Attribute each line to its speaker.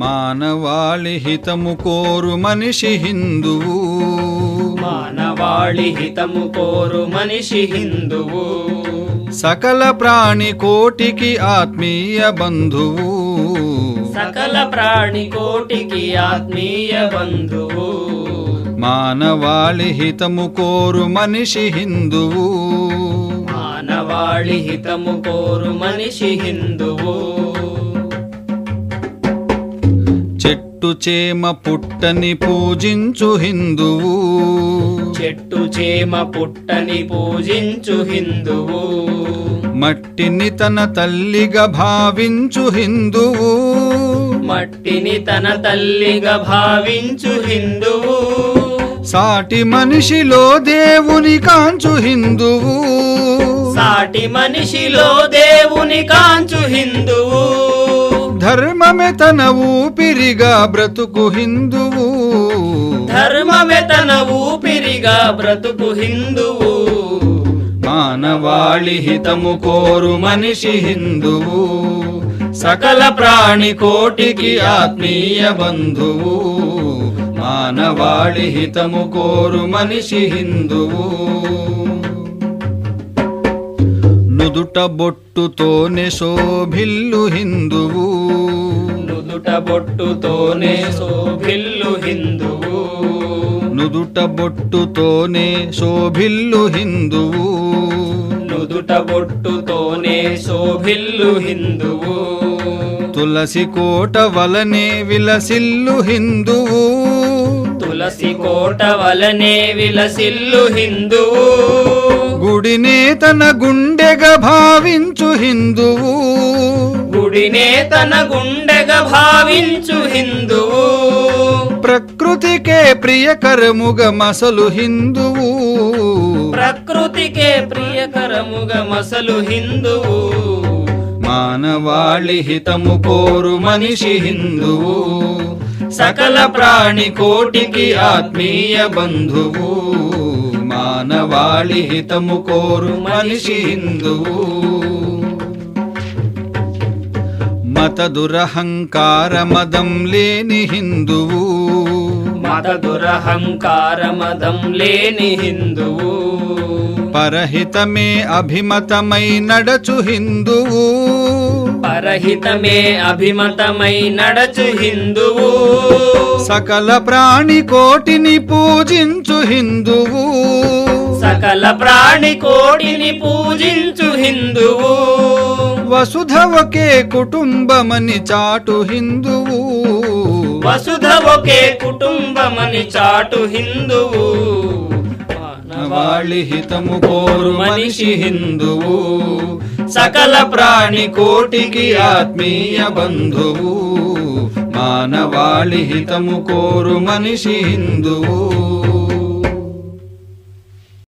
Speaker 1: మానవాళి హితము కోరు మనిషి హిందువు.
Speaker 2: మానవాళి హితము కోరు మనిషి హిందువు.
Speaker 1: సకల ప్రాణి కోటికి ఆత్మీయ బంధువు.
Speaker 2: సకల ప్రాణి కోటికి ఆత్మీయ బంధువు.
Speaker 1: మానవాళి హితము కోరు మనిషి హిందువు.
Speaker 2: మానవాళి హితము కోరు మనిషి హిందువు.
Speaker 1: చెట్టు చేమ పుట్టని పూజించు హిందువు.
Speaker 2: చెట్టు చేమ పుట్టని పూజించు హిందువు.
Speaker 1: మట్టిని తన తల్లిగా భావించు హిందువు.
Speaker 2: మట్టిని తన తల్లిగా భావించు హిందువు.
Speaker 1: సాటి మనిషిలో దేవుని కాంచు హిందువు.
Speaker 2: సాటి మనిషిలో దేవుని కాంచు హిందువు.
Speaker 1: ధర్మమే తన ఊపిరిగా బ్రతుకు హిందువు
Speaker 2: ధర్మమే తన ఊపిరిగా బ్రతుకు హిందువు
Speaker 1: మానవాళి హితము కోరు మనిషి హిందువు సకల ప్రాణి కోటికి ఆత్మీయ బంధువు మానవాళి హితము కోరు మనిషి హిందువు నుదుట బొట్టుతోనే శోభిల్లు హిందువు
Speaker 2: నుదుట బొట్టుతోనే శోభిల్లు హిందువు.
Speaker 1: నుదుట బొట్టుతోనే శోభిల్లు హిందువు.
Speaker 2: నుదుట బొట్టుతోనే శోభిల్లు హిందువు.
Speaker 1: తులసి కోట వలనే విలసిల్లు హిందువు.
Speaker 2: తులసి కోట వలనే విలసిల్లు హిందువు.
Speaker 1: గుడినే తన గుండెగా భావించు హిందువు.
Speaker 2: గుడినే తన గుండెగా భావించు హిందువు.
Speaker 1: ప్రకృతికే ప్రియకరముగా మసలు హిందువు.
Speaker 2: ప్రకృతికే ప్రియకరముగా మసలు హిందువు.
Speaker 1: మానవాళి హితము కోరు మనిషి హిందువు. సకల ప్రాణి కోటికి ఆత్మీయ బంధువు. మానవాళి హితము కోరు మనిషి హిందువు. మత దురహంకార మదం లేని హిందువు.
Speaker 2: మత దురహంకార మదం లేని హిందువు.
Speaker 1: పరహితమే అభిమతమై నడచు హిందువు.
Speaker 2: పరహితమే అభిమతమై నడచు హిందువు.
Speaker 1: సకల ప్రాణి కోటిని పూజించు హిందువు.
Speaker 2: సకల ప్రాణి కోటిని పూజించు హిందువు.
Speaker 1: వసుధ ఒకే కుటుంబమని చాటు హిందువు.
Speaker 2: వసుధ ఒకే కుటుంబమని చాటు హిందువు. మానవాళి
Speaker 1: వాళి హితము కోరు మనిషి హిందువు. సకల ప్రాణి కోటికి ఆత్మీయ బంధువు. మానవాళి హితము కోరు మనిషి హిందువు.